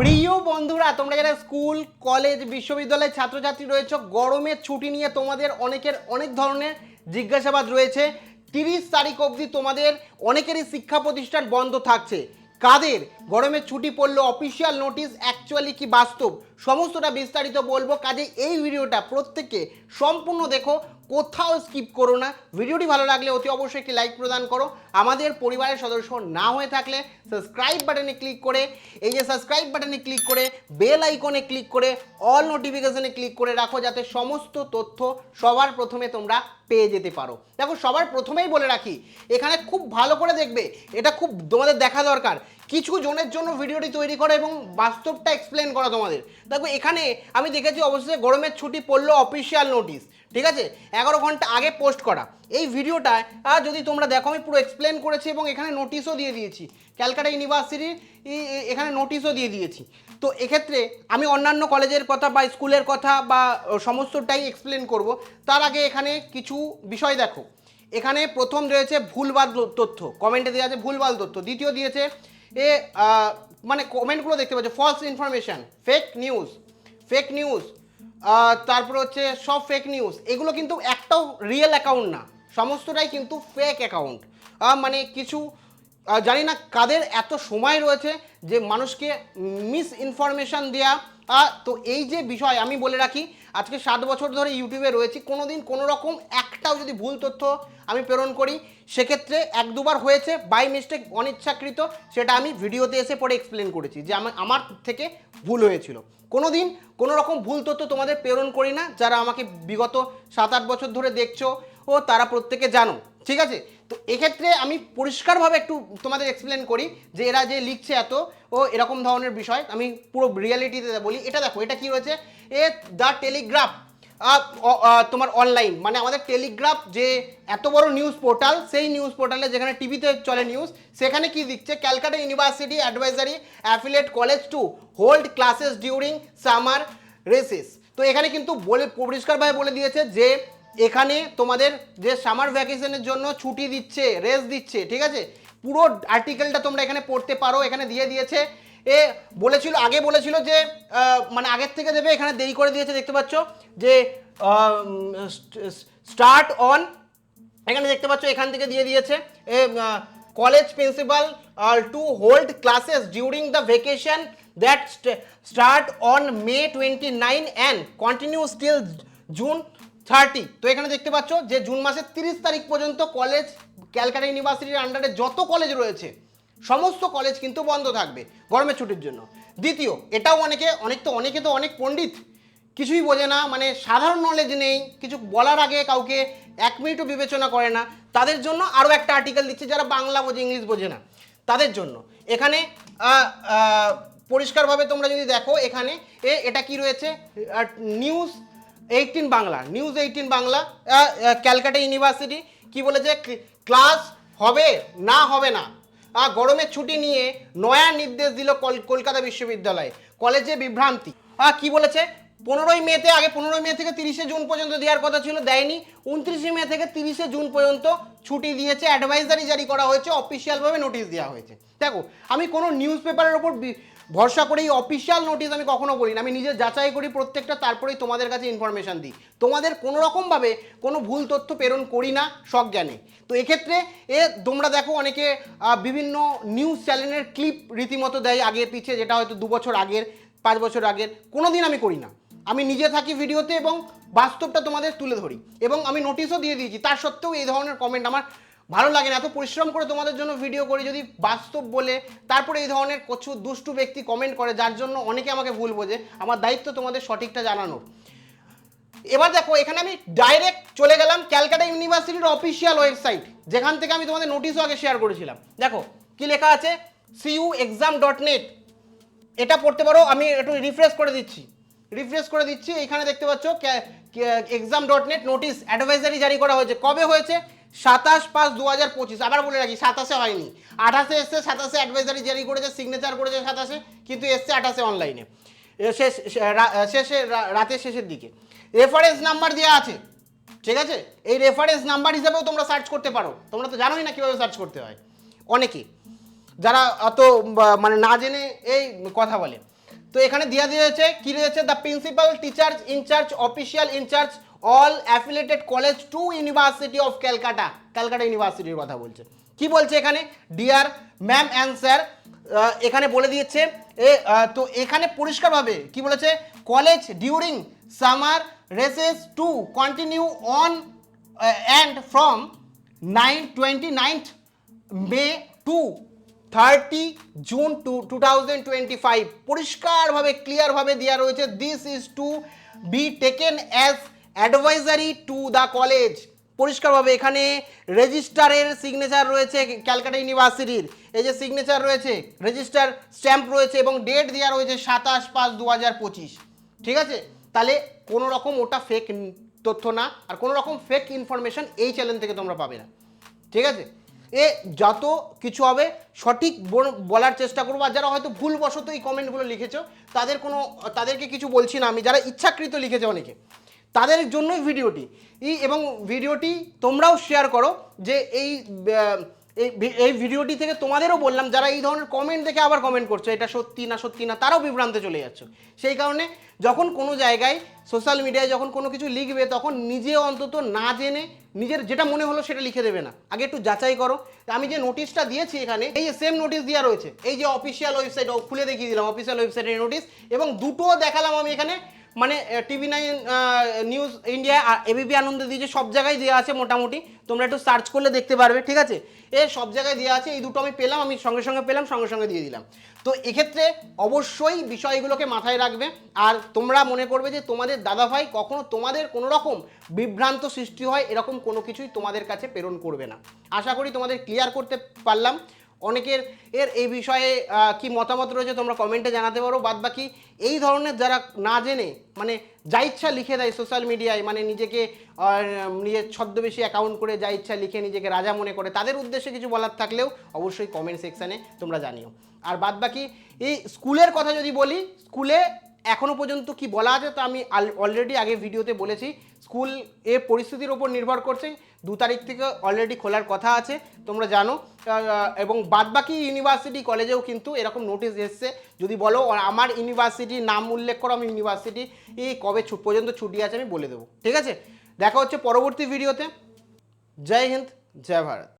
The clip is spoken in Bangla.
প্রিয় বন্ধুরা, তোমরা যারা স্কুল, কলেজ, বিশ্ববিদ্যালয়ের ছাত্রছাত্রী রয়েছে, গরমের ছুটি নিয়ে তোমাদের অনেকের অনেক ধরনের জিজ্ঞাসাবাদ রয়েছে। তিরিশ তারিখ অবধি তোমাদের অনেকেরই শিক্ষা প্রতিষ্ঠান বন্ধ থাকছে। কাদের? গরমের ছুটি পড়ল অফিসিয়াল নোটিশ অ্যাকচুয়ালি কি বাস্তব? সমস্তটা বিস্তারিত বলব। কাজে এই ভিডিওটা প্রত্যেককে সম্পূর্ণ দেখো। কোথাও স্কিপ করো না। ভিডিওটি ভালো লাগলে অতি অবশ্যই একটি লাইক প্রদান করো। আমাদের পরিবারের সদস্য না হয়ে থাকলে সাবস্ক্রাইব বাটনে ক্লিক করে, এই যে সাবস্ক্রাইব বাটনে ক্লিক করে বেল আইকনে ক্লিক করে অল নোটিফিকেশনে ক্লিক করে রাখো যাতে সমস্ত তথ্য সবার প্রথমে তোমরা পেয়ে যেতে পারো। দেখো সবার প্রথমেই বলে রাখি, এখানে খুব ভালো করে দেখবে, এটা খুব তোমাদের দেখা দরকার। কিছু জনের জন্য ভিডিওটি তৈরি করা এবং বাস্তবটা এক্সপ্লেন করা তোমাদের। দেখো এখানে আমি দেখেছি অবশ্যই গরমের ছুটি পড়ল অফিসিয়াল নোটিশ ঠিক আছে? এগারো ঘণ্টা আগে পোস্ট করা। এই ভিডিওটা আহ, যদি তোমরা দেখো আমি পুরো এক্সপ্লেন করেছি এবং এখানে নোটিশও দিয়ে দিয়েছি। ক্যালকাটা ইউনিভার্সিটির এখানে নোটিশও দিয়ে দিয়েছি। তো এক্ষেত্রে আমি অন্যান্য কলেজের কথা বা স্কুলের কথা বা সমস্তটাই এক্সপ্লেন করব। তার আগে এখানে কিছু বিষয় দেখো। এখানে প্রথম রয়েছে ভুলভাল তথ্য। কমেন্টে দেওয়া আছে ভুলভাল তথ্য। দ্বিতীয় দিয়েছে এ মানে কমেন্টগুলো দেখতে পাচ্ছ false information fake news fake news তারপর হচ্ছে সব ফেক নিউজ এগুলো কিন্তু একটাও রিয়েল অ্যাকাউন্ট না, সমস্তটাই কিন্তু ফেক অ্যাকাউন্ট মানে কিছু জানি না কাদের এত সময় রয়েছে যে মানুষকে মিস ইনফরমেশান দেওয়া তো এই যে বিষয় আমি বলে রাখি, আজকে সাত বছর ধরে ইউটিউবে রয়েছি কোনো দিন কোনো রকম একটাও যদি ভুল তথ্য আমি প্রেরণ করি সেক্ষেত্রে এক দুবার হয়েছে বাই মিস্টেক অনিচ্ছাকৃত, সেটা আমি ভিডিওতে এসে পরে এক্সপ্লেন করেছি যে আমার থেকে ভুল হয়েছিল। কোনো দিন কোনো রকম ভুল তথ্য তোমাদের প্রেরণ করি না, যারা আমাকে বিগত সাত আট বছর ধরে দেখছ ও তারা প্রত্যেকে জানো, ঠিক আছে? তো এক্ষেত্রে আমি পরিষ্কারভাবে একটু তোমাদের এক্সপ্লেন করি যে এরা যে লিখছে এত ও এরকম ধরনের বিষয়, আমি পুরো রিয়ালিটিতে বলি, এটা দেখো, এটা কি হয়েছে? এ দ্য টেলিগ্রাফ তোমার অনলাইন মানে আমাদের টেলিগ্রাফ যে এত বড় নিউজ পোর্টাল সেই নিউজ পোর্টালে যেখানে টিভিতে চলে নিউজ সেখানে কি দিচ্ছে? Calcutta University advisory affiliate college to hold classes during summer recess তো এখানে কিন্তু বলে পরিষ্কারভাবে বলে দিয়েছে যে, এখানে তোমাদের যে সামার ভ্যাকেশনের জন্য ছুটি দিচ্ছে রেস দিচ্ছে, ঠিক আছে? পুরো আর্টিকেলটা তোমরা এখানে পড়তে পারো, এখানে দিয়ে দিয়েছে। এ বলেছিল, আগে বলেছিল যে মানে আগের থেকে দেবে, এখানে দেরি করে দিয়েছে, দেখতে পাচ্ছ? যে স্টার্ট অন, এখানে দেখতে পাচ্ছ, এখান থেকে দিয়ে দিয়েছে। A college principal to hold classes during the vacation that start on May twenty nine and continue still June thirty তো এখানে দেখতে পাচ্ছ যে জুন মাসের তিরিশ তারিখ পর্যন্ত কলেজ ক্যালকাটা ইউনিভার্সিটির আন্ডারে যত কলেজ রয়েছে সমস্ত কলেজ কিন্তু বন্ধ থাকবে গরমের ছুটির জন্য। দ্বিতীয়, এটাও অনেকে, অনেক তো, অনেকে তো অনেক পণ্ডিত, কিছুই বোঝে না মানে সাধারণ নলেজ নেই, কিছু বলার আগে কাউকে এক মিনিটও বিবেচনা করে না। তাদের জন্য আরও একটা আর্টিকেল দিচ্ছে যারা বাংলা বোঝে, ইংলিশ বোঝে না। তাদের জন্য। এখানে পরিষ্কারভাবে তোমরা যদি দেখো, এখানে, এ, এটা কি রয়েছে? News eighteen Bangla news eighteen Bangla Calcutta University, কি বলেছে? ক্লাস হবে না হবে না। গরমের ছুটি নিয়ে নয়া নির্দেশ দিল কল- কলকাতা বিশ্ববিদ্যালয়ে। কলেজে বিভ্রান্তি। আর কি বলেছে? পনেরোই মেতে, আগে পনেরোই মে থেকে তিরিশে জুন পর্যন্ত দেওয়ার কথা ছিল, দেয়নি। উনত্রিশে মে থেকে তিরিশে জুন পর্যন্ত ছুটি দিয়েছে। অ্যাডভাইজারি জারি করা হয়েছে, অফিসিয়ালভাবে নোটিশ দেওয়া হয়েছে। দেখো, আমি কোনো নিউজ পেপারের ওপর ভরসা করে এই অফিসিয়াল নোটিশ আমি কখনো বলি না আমি নিজে যাচাই করি প্রত্যেকটা, তারপরেই তোমাদের কাছে ইনফরমেশান দিই। তোমাদের কোনো রকমভাবে কোনো ভুল তথ্য প্রেরণ করি না সজ্ঞানে তো এক্ষেত্রে এ তোমরা দেখো অনেকে বিভিন্ন নিউজ চ্যানেলের ক্লিপ রীতিমতো দেয় আগে পিছিয়ে যেটা হয়তো দু বছর আগের, পাঁচ বছর আগের। কোনো দিন আমি করি না। আমি নিজে থাকি ভিডিওতে এবং বাস্তবটা তোমাদের তুলে ধরি। এবং আমি নোটিশও দিয়ে দিয়েছি। তার সত্ত্বেও এই ধরনের কমেন্ট আমার ভালো লাগে না, এত পরিশ্রম করে তোমাদের জন্য ভিডিও করি, যদি বাস্তব বলে, তারপরে এই ধরনের কিছু দুষ্টু ব্যক্তি কমেন্ট করে, যার জন্য অনেকে আমাকে ভুল বোঝে, আমার দায়িত্ব তোমাদের সঠিকটা জানানোর। এবার দেখো, এখানে আমি ডাইরেক্ট চলে গেলাম ক্যালকাটা ইউনিভার্সিটির অফিসিয়াল ওয়েবসাইট যেখান থেকে আমি তোমাদের নোটিশও আগে শেয়ার করেছিলাম। দেখো, কি লেখা আছে? সিইউ এক্সাম ডট নেট এটা পড়তে পারো, আমি একটু রিফ্রেশ করে দিচ্ছি। রিফ্রেশ করে দিচ্ছি এখানে দেখতে পাচ্ছ exam dot net notice advisory জারি করা হয়েছে। কবে হয়েছে? সাতাশ পাঁচ দু হাজার পঁচিশ, আবার বলে রাখি, সাতাশে হয়নি। আঠাশে এসছে, সাতাশে অ্যাডভাইজারি জারি করেছে সিগনেচার করেছে সাতাশে, কিন্তু এসছে আঠাশে অনলাইনে শেষ শেষে রাতের শেষের দিকে। রেফারেন্স নাম্বার দেওয়া আছে, ঠিক আছে? এই রেফারেন্স নাম্বার হিসাবেও তোমরা সার্চ করতে পারো। তোমরা তো জানোই না কীভাবে সার্চ করতে হয়। অনেকে, যারা অত মানে না জেনে এই কথা বলে। তো এখানে দেওয়া দিয়েছে, কি রয়েছে? The principal teachers in charge official in charge all affiliated college to university of Calcutta Calcutta ইউনিভার্সিটির কথা বলছে। কি বলছে এখানে? ডিয়ার ম্যাম অ্যান্ড স্যার এখানে বলে দিয়েছে, এ তো এখানে পরিষ্কারভাবে কি বলেছে? College during summer recess to continue on and from nine twenty ninth May to thirty June two two thousand twenty five পরিষ্কারভাবে ক্লিয়ারভাবে দেওয়া রয়েছে this is to be taken as advisory to the college পরিষ্কারভাবে এখানে রেজিস্টারের সিগনেচার রয়েছে ক্যালকাটা ইউনিভার্সিটির। এই যে সিগনেচার রয়েছে রেজিস্টার স্ট্যাম্প রয়েছে এবং ডেট দেওয়া রয়েছে সাতাশ পাঁচ দু হাজার পঁচিশ। ঠিক আছে? তাহলে কোনো রকম ওটা ফেক তথ্য না, আর কোনো রকম ফেক ইনফরমেশন এই চ্যানেল থেকে তোমরা পাবে না। ঠিক আছে? এ যত কিছু হবে, সঠিক বল- বলার চেষ্টা করব। আর যারা হয়তো ভুলবশত এই কমেন্টগুলো লিখেছো, তাদের কোনো, তাদেরকে কিছু বলছি না আমি। যারা ইচ্ছাকৃত লিখেছে অনেকে। তাদের জন্যই ভিডিওটি। এবং ভিডিওটি তোমরাও শেয়ার করো যে এই এই ভিডিওটি থেকে তোমাদেরও বললাম, যারা এই ধরনের কমেন্ট দেখে আবার কমেন্ট করছ, এটা সত্যি না সত্যি না, তারাও বিভ্রান্তে চলে যাচ্ছে। সেই কারণে যখন কোনো জায়গায় সোশ্যাল মিডিয়ায় যখন কোনো কিছু লিখবে, তখন নিজে অন্তত না জেনে নিজের যেটা মনে হলো সেটা লিখে দেবে না। আগে একটু যাচাই করো। আমি যে নোটিশটা দিয়েছি এখানে, এই যে সেম নোটিশ দেওয়া রয়েছে, এই যে অফিসিয়াল ওয়েবসাইট খুলে দেখিয়ে দিলাম অফিসিয়াল ওয়েবসাইটের নোটিশ এবং দুটো দেখালাম আমি এখানে মানে টিভি নাইন নিউজ ইন্ডিয়া আর এবিপি আনন্দ দিয়েছে, সব জায়গায় দেওয়া আছে মোটামুটি। তোমরা একটু সার্চ করলে দেখতে পারবে, ঠিক আছে? এ, সব জায়গায় দেওয়া আছে, এই দুটো আমি পেলাম, আমি সঙ্গে সঙ্গে পেলাম, সঙ্গে সঙ্গে দিয়ে দিলাম। তো এক্ষেত্রে অবশ্যই বিষয়গুলোকে মাথায় রাখবে, আর তোমরা মনে করবে যে তোমাদের দাদাভাই কখনো তোমাদের কোনো রকম বিভ্রান্ত সৃষ্টি হয়, এরকম কোনো কিছুই তোমাদের কাছে প্রেরণ করবে না। আশা করি তোমাদের ক্লিয়ার করতে পারলাম। অনেকের এর এই বিষয়ে কি মতামত রয়েছে তোমরা কমেন্টে জানাতে পারো। বাদ বাকি এই ধরনের যারা না জেনে মানে যা ইচ্ছা লিখে দেয় সোশ্যাল মিডিয়ায় মানে নিজেকে নিজের ছদ্মবেশী অ্যাকাউন্ট করে যা ইচ্ছা লিখে নিজেকে রাজা মনে করে, তাদের উদ্দেশ্যে কিছু বলার থাকলেও অবশ্যই কমেন্ট সেকশানে তোমরা জানিও। আর বাদ বাকি এই স্কুলের কথা যদি বলি, স্কুলে এখনও পর্যন্ত কি বলা আছে তো আমি অলরেডি আগে ভিডিওতে বলেছি। স্কুল এ পরিস্থিতির ওপর নির্ভর করছে। দু তারিখ থেকে অলরেডি খোলার কথা আছে, তোমরা জানো। এবং বাদবাকি ইউনিভার্সিটি কলেজেও কিন্তু এরকম নোটিশ এসছে। যদি বলো আমার ইউনিভার্সিটির নাম উল্লেখ করো, আমি ইউনিভার্সিটি কবে পর্যন্ত ছুটি আছে আমি বলে দেবো। ঠিক আছে? দেখা হচ্ছে পরবর্তী ভিডিওতে জয় হিন্দ, জয় ভারত।